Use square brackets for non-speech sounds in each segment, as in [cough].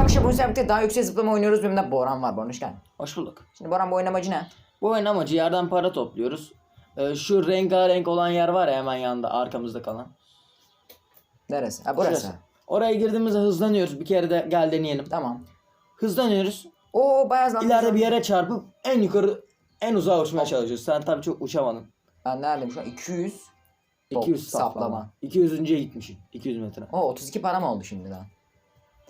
arkadaşlar bu sefer daha yüksek zıplama oynuyoruz. Benim de Boran var. Boran hoş geldin. Hoş bulduk. Şimdi Boran bu oyun amacı ne? Bu oyun amacı yerden para topluyoruz. Ee, şu rengarenk olan yer var ya hemen yanında arkamızda kalan. Neresi? Ha burası. Şurası. Oraya girdiğimizde hızlanıyoruz. Bir kere de gel deneyelim. Tamam. Hızlanıyoruz. Oo bayağı hızlandı. İleride bir yere çarpıp en yukarı en uzağa uçmaya çalışıyoruz. Sen tabii çok uçamadın. Ben neredeyim şu an? 200. Top, 200 saplama. saplama. 200'üncüye gitmişsin. 200 metre. O 32 param oldu şimdiden.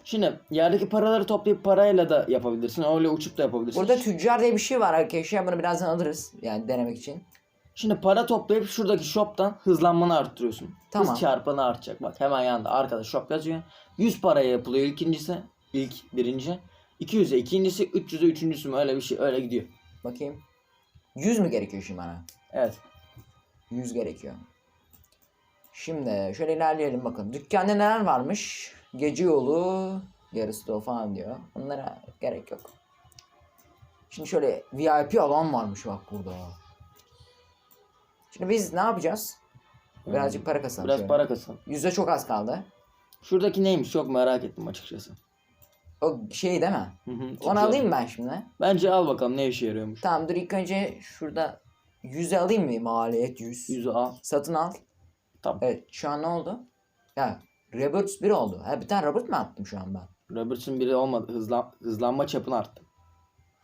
Şimdi yerdeki paraları toplayıp parayla da yapabilirsin. Öyle uçup da yapabilirsin. Burada tüccar diye bir şey var arkadaşlar. Bunu birazdan alırız. Yani denemek için. Şimdi para toplayıp şuradaki shop'tan hızlanmanı arttırıyorsun. Tamam. Hız çarpanı artacak. Bak hemen yanında arkada shop yazıyor. 100 paraya yapılıyor ilkincisi. ilk birinci. 200'e ikincisi. 300'e üçüncüsü mü öyle bir şey öyle gidiyor. Bakayım. 100 mü gerekiyor şimdi bana? Evet. 100 gerekiyor. Şimdi şöyle ilerleyelim bakın. Dükkanda neler varmış? Gece yolu, yarısı da falan diyor. Onlara gerek yok. Şimdi şöyle VIP alan varmış bak burada. Şimdi biz ne yapacağız? Birazcık para kasalım. Biraz şöyle. para kasın. Yüzde çok az kaldı. Şuradaki neymiş çok merak ettim açıkçası. O şey değil mi? Hı hı, Onu alayım ben şimdi. Bence al bakalım ne işe yarıyormuş. Tamam dur ilk önce şurada 100'e alayım mı? Maliyet 100. 100'ü al. Satın al. Tamam. Evet şu an ne oldu? Ya Roberts 1 oldu. Ha bir tane Robert mi attım şu an ben? Robertson biri olmadı. Hızlan, hızlanma çapını arttı.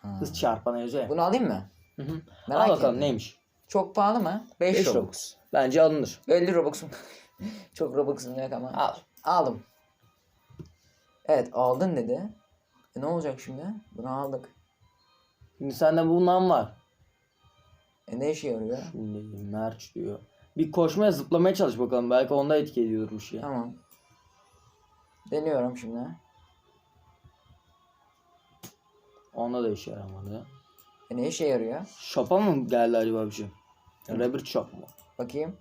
Ha. Hız çarpanı yazıyor ya. Bunu alayım mı? Hı hı. Merak Al bakalım ettim. neymiş. Çok pahalı mı? 5 5 Robux. Robux. Bence alınır. 50 Robux'um. [laughs] Çok Robux'um yok ama. Al. Aldım. Evet aldın dedi. E ne olacak şimdi? Bunu aldık. Şimdi sende bundan var. E ne işe yarıyor? Şimdi merch diyor. Bir koşmaya zıplamaya çalış bakalım. Belki onda etki ediyordur bu şey. Tamam. Deniyorum şimdi. Onda da işe yaramadı. E ne işe yarıyor? Shop'a mı geldi acaba bir şey? Rabbit Shop mu? Bakayım.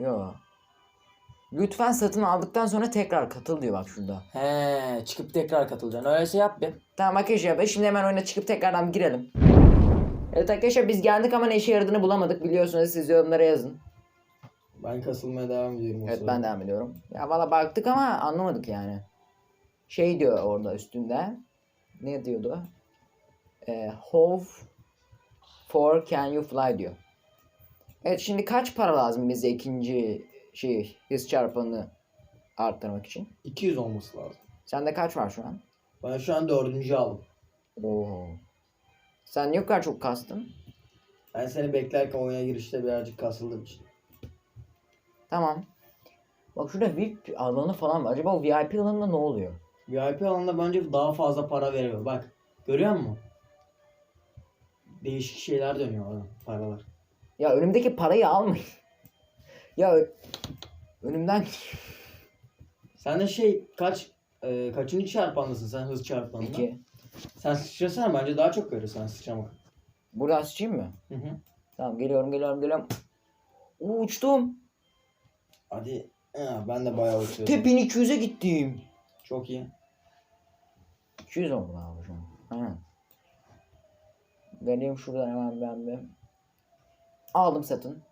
Yo. Lütfen satın aldıktan sonra tekrar katıl diyor bak şurada. He, çıkıp tekrar katılacaksın. Öyleyse yap bir. Tamam arkadaşlar ben şimdi hemen oyuna çıkıp tekrardan girelim. Evet arkadaşlar biz geldik ama ne işe yaradığını bulamadık. Biliyorsunuz siz yorumlara yazın. Ben kasılmaya devam ediyorum. Evet ben devam ediyorum. Ya valla baktık ama anlamadık yani. Şey diyor orada üstünde. Ne diyordu? Ee, how for can you fly diyor. Evet şimdi kaç para lazım bize ikinci şey hız çarpanını arttırmak için? 200 olması lazım. Sende kaç var şu an? Ben şu an dördüncü aldım. Oo. Sen bu kadar çok kastın? Ben seni beklerken oyuna girişte birazcık kasıldım için. Tamam. Bak şurada VIP alanı falan var. Acaba o VIP alanında ne oluyor? VIP alanında bence daha fazla para veriyor. Bak görüyor musun? Değişik şeyler dönüyor orada paralar. Ya önümdeki parayı almayın. ya önümden Sen de şey kaç e, kaçıncı çarpanlısın sen hız çarpanında? iki. Sen sıçrasana bence daha çok verir sen sıçramak. Buradan sıçayım mı? Hı hı. Tamam geliyorum geliyorum geliyorum. Uçtum. Hadi. Ha, ben de bayağı uçuyorum. Te 1200'e gittim. Çok iyi. 200 oldu abi şu an. Aynen. Geleyim şuradan hemen ben bir. Aldım satın.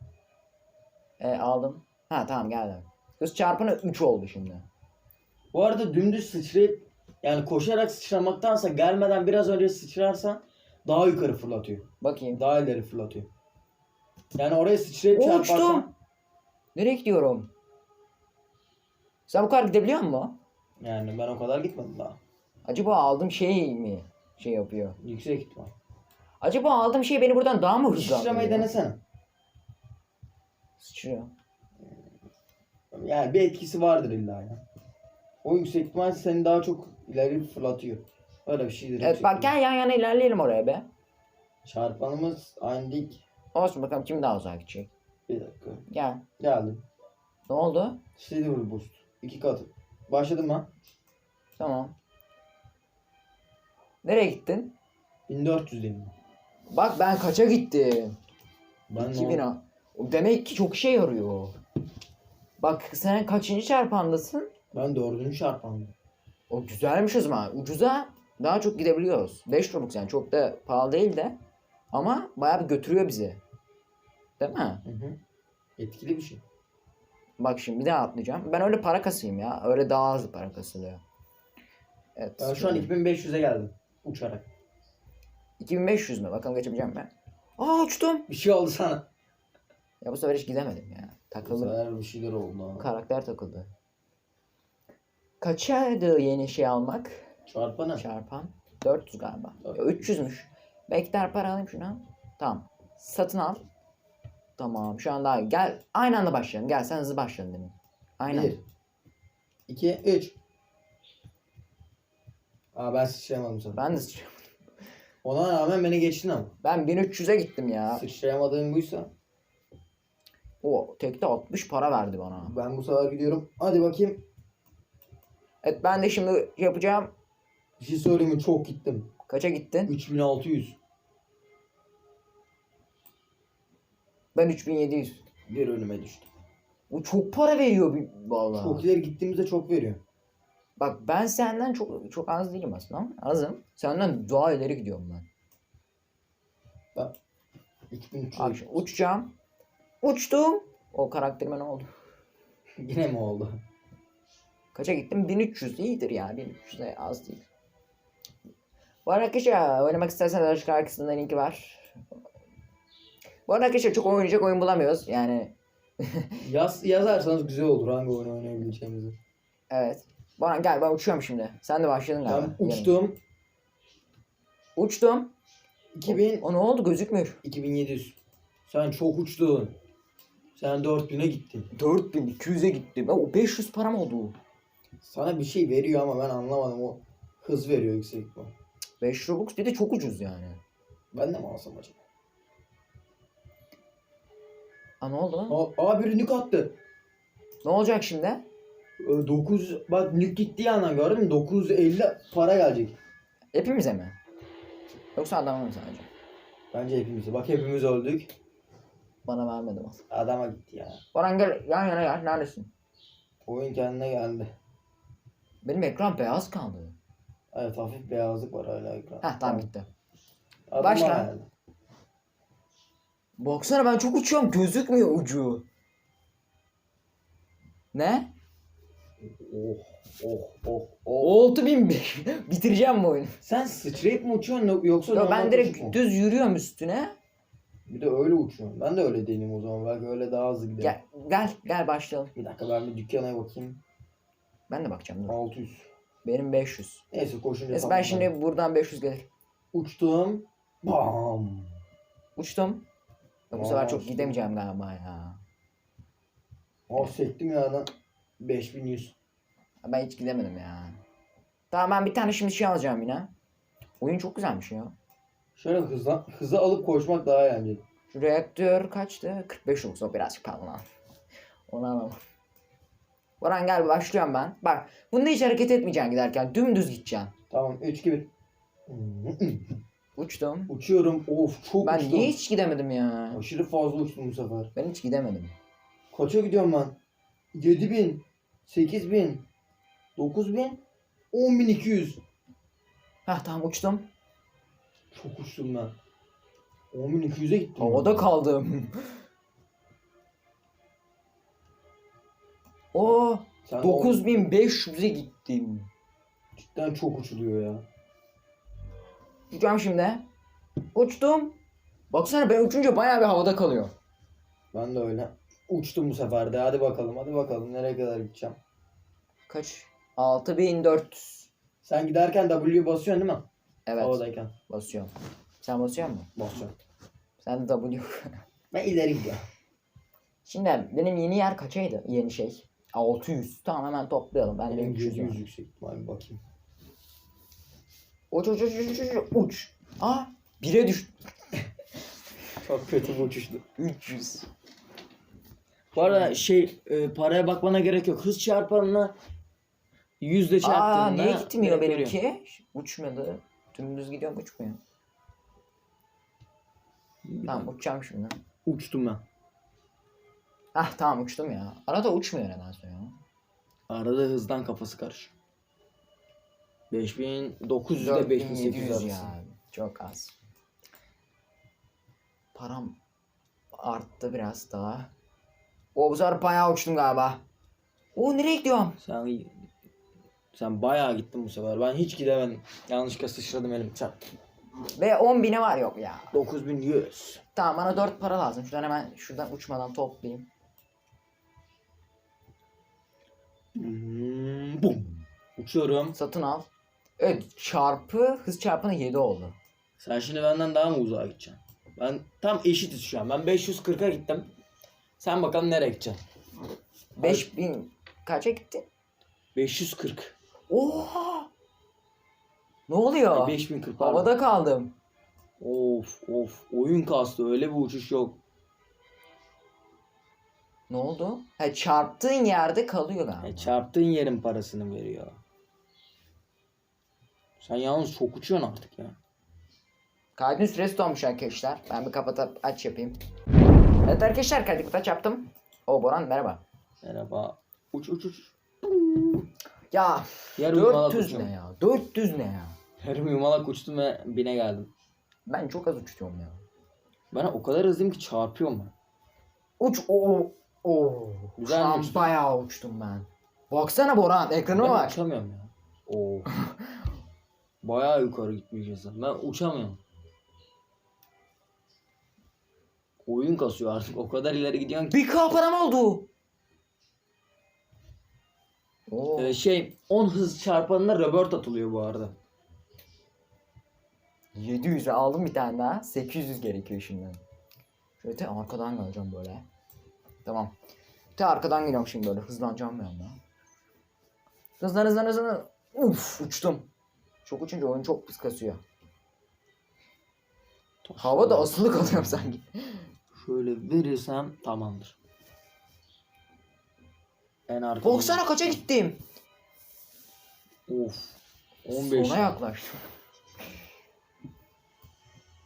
E, aldım. Ha tamam geldi. Hız çarpını 3 oldu şimdi. Bu arada dümdüz sıçrayıp yani koşarak sıçramaktansa gelmeden biraz önce sıçrarsan daha yukarı fırlatıyor. Bakayım. Daha ileri fırlatıyor. Yani oraya sıçrayıp Oo, çarparsan uçtum. Nereye gidiyorum? Sen bu kadar gidebiliyor musun? yani ben o kadar gitmedim daha. Acaba aldığım şey mi şey yapıyor? Yüksek ihtimal. Acaba aldığım şey beni buradan daha mı Sıçramayı hızlandırıyor? denesene. Sıçrıyor. Yani bir etkisi vardır illa ya. O yüksek ihtimal seni daha çok ileri fırlatıyor. Öyle bir şeydir. Evet yüksek bak ihtimal. gel yan yana ilerleyelim oraya be. Çarpanımız aynı değil. Olsun bakalım kim daha uzağa gidecek. Bir dakika. Gel. Geldim. Ne oldu? Silver boost. İki katı. Başladım ben. Tamam. Nereye gittin? 1400'deyim ben. Bak ben kaça gittim? Ben 2000 o- a- O Demek ki çok işe yarıyor. Bak sen kaçıncı çarpandasın? Ben dördüncü çarpandım. O güzelmiş o zaman. Ucuza daha çok gidebiliyoruz. 5 Robux yani çok da pahalı değil de. Ama bayağı bir götürüyor bizi. Değil mi? Hı hı. Etkili bir şey. Bak şimdi bir daha atlayacağım. Ben öyle para kasayım ya. Öyle daha hızlı para kasılıyor. Evet. Ben şu an 2500'e geldim. Uçarak. 2500 mü? Bakalım geçebileceğim mi? Aa uçtum. Bir şey oldu sana. Ya bu sefer hiç gidemedim ya. Bu Takıldım. sefer bir şeyler oldu. ha. Karakter takıldı. Kaçaydı yeni şey almak? Çarpanı. Çarpan. 400 galiba. Ya 400. 300'müş. Bekler para alayım şuna. Tamam. Satın al. Tamam şu an daha gel aynı anda başlayalım. Gel sen hızlı başladın demin. Aynen. 1 2 3 Aa ben sıçrayamadım sefer. Ben de sıçrayamadım. Ona rağmen beni geçtin ama. Ben 1300'e gittim ya. Sıçrayamadığım buysa. O tekte 60 para verdi bana. Ben bu sefer gidiyorum. Hadi bakayım. Evet ben de şimdi yapacağım. Bir şey söyleyeyim mi? Çok gittim. Kaça gittin? 3600. Ben 3700. Bir önüme düştü. O çok para veriyor bir vallahi. Çok ileri gittiğimizde çok veriyor. Bak ben senden çok çok az değilim aslında ama azım. Senden daha ileri gidiyorum ben. 3300. Abi şimdi uçacağım. Uçtum. O karakterime ne oldu? [laughs] Yine mi oldu? Kaça gittim? 1300 iyidir ya. 1300 de az değil. Bu arkadaşlar oynamak isterseniz aşağı kısmında linki var. Bu arada arkadaşlar çok oynayacak oyun bulamıyoruz. Yani [laughs] Yaz, yazarsanız güzel olur hangi oyunu oynayabileceğimizi. evet. Bana gel ben uçuyorum şimdi. Sen de başladın galiba. Ben uçtum. Uçtum. 2000 O ne oldu gözükmüyor. 2700. Sen çok uçtun. Sen 4000'e gittin. 4200'e gittim. O 500 param oldu. Sana bir şey veriyor ama ben anlamadım o hız veriyor yüksek bu. 5 Robux bir de çok ucuz yani. Ben de mi alsam acaba? Aa ne oldu lan? Aa, aa biri nük attı. Ne olacak şimdi? 9 bak nük gittiği andan gördün mü? 950 para gelecek. Hepimize mi? Yoksa adama mı sadece? Bence hepimize. Bak hepimiz öldük. Bana vermedi bak. Adama gitti ya. Baran gel yan yana gel. Neredesin? Oyun kendine geldi. Benim ekran beyaz kaldı. Evet hafif beyazlık var hala ekran. Heh tamam bitti. Adama Başla. geldi. Baksana ben çok uçuyorum gözükmüyor ucu. Ne? Oh oh oh oh. 6005. [laughs] Bitireceğim bu oyunu. Sen sıçrayıp mı uçuyorsun yoksa Yo, ben direkt mu? düz yürüyorum üstüne. Bir de öyle uçuyorum. Ben de öyle deneyim o zaman. Belki öyle daha hızlı giderim. Gel gel gel başlayalım. Bir dakika ben bir dükkana bakayım. Ben de bakacağım dur. 600. Benim 500. Neyse koşunca Neyse ben şimdi buradan 500 gelir. Uçtum. Bam. Uçtum. Bu sefer çok uçtum. gidemeyeceğim galiba ya. Aa sektim ya lan. 5100. Ben hiç gidemedim ya. Tamam ben bir tane şimdi şey alacağım yine. Oyun çok güzelmiş ya. Şöyle hızla, hızı alıp koşmak daha eğlenceli. Şu reaktör kaçtı? 45 olsa o birazcık pahalı. Onu alamam. Baran gel başlıyorum ben. Bak bunda hiç hareket etmeyeceksin giderken. Dümdüz gideceksin. Tamam 3 gibi. [laughs] Uçtum. Uçuyorum. Of çok Ben uçtum. niye hiç gidemedim ya? Aşırı fazla uçtum bu sefer. Ben hiç gidemedim. Kaça gidiyorum ben? 7000, 8000, 9000, 10200. Hah tamam uçtum. Çok uçtum ben. 10200'e gittim. Havada kaldım. Oo Sen 9500'e gittim. Cidden çok uçuluyor ya. Uçacağım şimdi. Uçtum. Baksana ben uçunca bayağı bir havada kalıyor. Ben de öyle. Uçtum bu sefer de. Hadi bakalım. Hadi bakalım. Nereye kadar gideceğim. Kaç? 6400. Sen giderken W basıyorsun değil mi? Evet Havadayken. basıyorum. Sen basıyor musun? Basıyorum. Sen de W. [laughs] Ben ileri gidiyorum. Şimdi benim yeni yer kaçaydı? Yeni şey. 600. Tamam hemen toplayalım. Ben Benim 300 700 var. yüksek bakayım. Uç uç uç uç uç uç. Aa 1'e düştü. [laughs] Çok kötü bir uçuştu. 300. Bu arada şey e, paraya bakmana gerek yok. Hız çarpanına yüzde çarptığında Aa niye gitmiyor direkt benimki? Uçmadı. Dümdüz gidiyorum uçmuyor. Tamam uçacağım şimdi. Uçtum ben. Ah tamam uçtum ya. Arada uçmuyor nedense ya. Arada hızdan kafası karış. 5900 ile 5800 arası. ya. Çok az. Param arttı biraz daha. O bu sefer bayağı uçtum galiba. O nereye gidiyorum? Sen Sen bayağı gittin bu sefer. Ben hiç gidemedim. Yanlışlıkla sıçradım elim çarptı. Ve 10 bini var yok ya. 9100. Tamam bana 4 para lazım. Şuradan hemen şuradan uçmadan toplayayım. Hmm, bum. Uçuyorum. Satın al. Evet çarpı hız çarpını 7 oldu. Sen şimdi benden daha mı uzağa gideceksin? Ben tam eşitiz şu an. Ben 540'a gittim. Sen bakalım nereye gideceksin? 5000 kaça gitti? 540. Oha! Ne oluyor? 5040 pardon. Havada kaldım. Of of. Oyun kastı. Öyle bir uçuş yok. Ne oldu? Ha çarptığın yerde kalıyor galiba. E, çarptığın yerin parasını veriyor. Sen yalnız çok uçuyorsun artık ya. Kaydın süresi dolmuş arkadaşlar. Ben bir kapatıp aç yapayım. Evet arkadaşlar kaydı aç yaptım. O Boran merhaba. Merhaba. Uç uç uç. Ya Yarım yumalak 400 uçuyorum. ne ya? 400 ne ya? Yarım yumalak uçtum ve bine geldim. Ben çok az uçuyorum ya. Ben o kadar hızlıyım ki çarpıyorum ben. Uç o o. Güzel Şu an uçtun. bayağı uçtum ben. Baksana Boran ekranıma Ben bak. uçamıyorum ya. Oo. [laughs] Bayağı yukarı gitmeyeceğiz. Ben uçamıyorum. Oyun kasıyor artık. O kadar ileri gidiyorsun ki. Bir K param oldu. Oo. Ee, şey 10 hız çarpanına röbort atılıyor bu arada. 700 aldım bir tane daha. 800 gerekiyor şimdi. Şöyle te arkadan geleceğim böyle. Tamam. Te arkadan geliyorum şimdi böyle. Hızlanacağım bir anda. Hızlan hızlan hızlan. Uf uçtum. Çok uçunca oyun çok pis kasıyor. Havada asılı kalıyorum sanki. Şöyle verirsem tamamdır. En arkada. Baksana kaça gittim. Of. 15. Sona yaklaştım.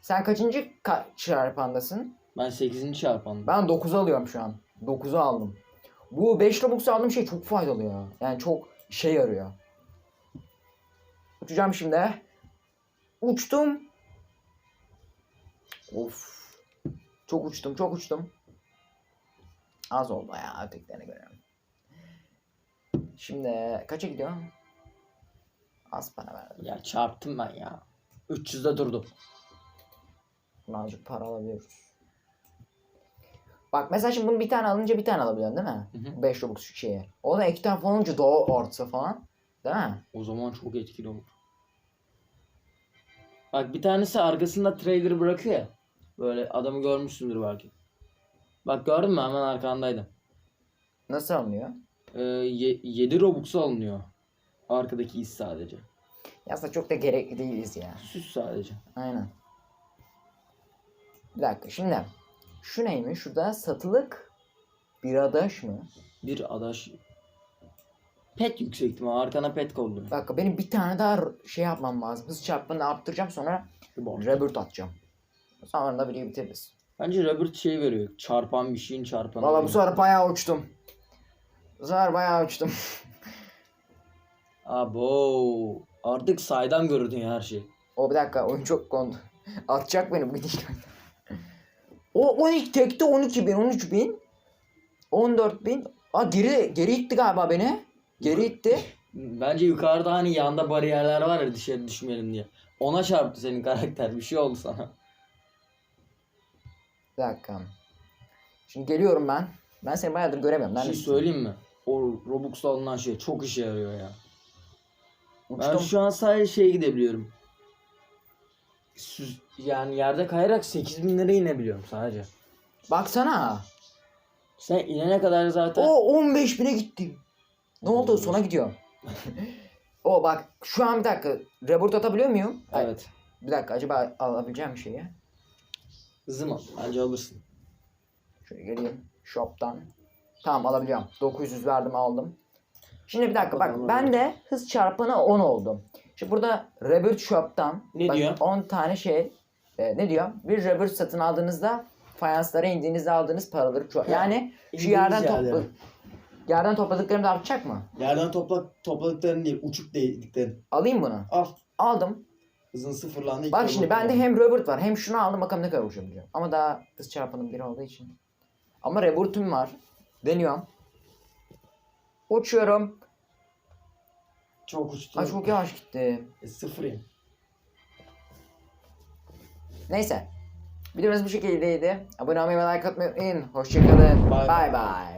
Sen kaçıncı ka- çarpandasın? Ben 8. çarpandım. Ben 9 alıyorum şu an. 9'u aldım. Bu 5 Robux aldığım şey çok faydalı ya. Yani çok işe yarıyor. Uçacağım şimdi. Uçtum. Of. Çok uçtum, çok uçtum. Az oldu ya ötekilerine göre. Şimdi kaça gidiyor? Az para verdim. Ya çarptım ben ya. 300'de durdum. Birazcık para alabiliyoruz. Bak mesela şimdi bunu bir tane alınca bir tane alabiliyorsun değil mi? Hı hı. 5 Robux şeye. O da iki tane falan olunca daha artsa falan. Değil mi? O zaman çok etkili olur. Bak bir tanesi arkasında trailer bırakıyor ya. Böyle adamı görmüşsündür belki. Bak gördün mü hemen arkandaydı. Nasıl alınıyor? Ee, 7 Robux'a alınıyor. Arkadaki iz sadece. Ya aslında çok da gerekli değiliz ya. Süs sadece. Aynen. Bir dakika şimdi. Şu neymiş? Şurada satılık bir adaş mı? Bir adaş. Pet yüksek ihtimal. Arkana pet kolluyor. Bir dakika benim bir tane daha şey yapmam lazım. Hız çarpmanı arttıracağım sonra rebirth atacağım. Sonra da videoyu bitiririz. Bence Robert şey veriyor. Çarpan bir şeyin çarpanı. Valla bu sefer bayağı uçtum. Bu sefer bayağı uçtum. [laughs] Abo. Artık saydam görürdün her şey. O bir dakika oyun çok kondu. [laughs] Atacak beni bu gidişle. [laughs] O 12 tekte 12 bin 13 bin. 14 bin. Aa geri geri itti galiba beni. Geri itti. [laughs] Bence yukarıda hani yanda bariyerler var ya dışarı düşmeyelim diye. Ona çarptı senin karakter. Bir şey oldu sana. Bir dakika. Şimdi geliyorum ben. Ben seni bayağıdır göremiyorum. Bir şey söyleyeyim mi? O Robux'ta alınan şey çok işe yarıyor ya. Ben Uçtum. şu an sadece şeye gidebiliyorum. Süz, yani yerde kayarak 8000 liraya inebiliyorum sadece. Baksana. Sen inene kadar zaten O 15 bine gittim. Ne oldu? Sona gidiyor. [laughs] o bak şu an bir dakika. Reboot atabiliyor muyum? Evet. Bir dakika acaba alabileceğim bir şeyi. Hızım al. Bence alırsın. Şöyle geleyim. Shop'tan. Tamam alabiliyorum. 900 verdim aldım. Şimdi bir dakika bak ben de hız çarpanı 10 oldum. Şimdi burada Rebirth Shop'tan Ne bak, diyor? 10 tane şey e, ne diyor? Bir Rebirth satın aldığınızda fayanslara indiğinizde aldığınız paraları ço- yani şu yerden topla yerden topladıklarım da artacak mı? Yerden topla, topladıkların değil, uçup değdiklerin. Alayım bunu. Al. Aldım. Hızın sıfırlandı. Bak şimdi bende hem Rebirth var hem şunu aldım bakalım ne kadar uçabileceğim. Ama daha hız çarpanım biri olduğu için. Ama Rebirth'üm var. Deniyorum. Uçuyorum. Çok uçtu. Ha çok yavaş gitti. E, sıfırım. Neyse. Videomuz bu şekildeydi. Abone olmayı ve like atmayı unutmayın. Hoşçakalın. Bye bye. bye.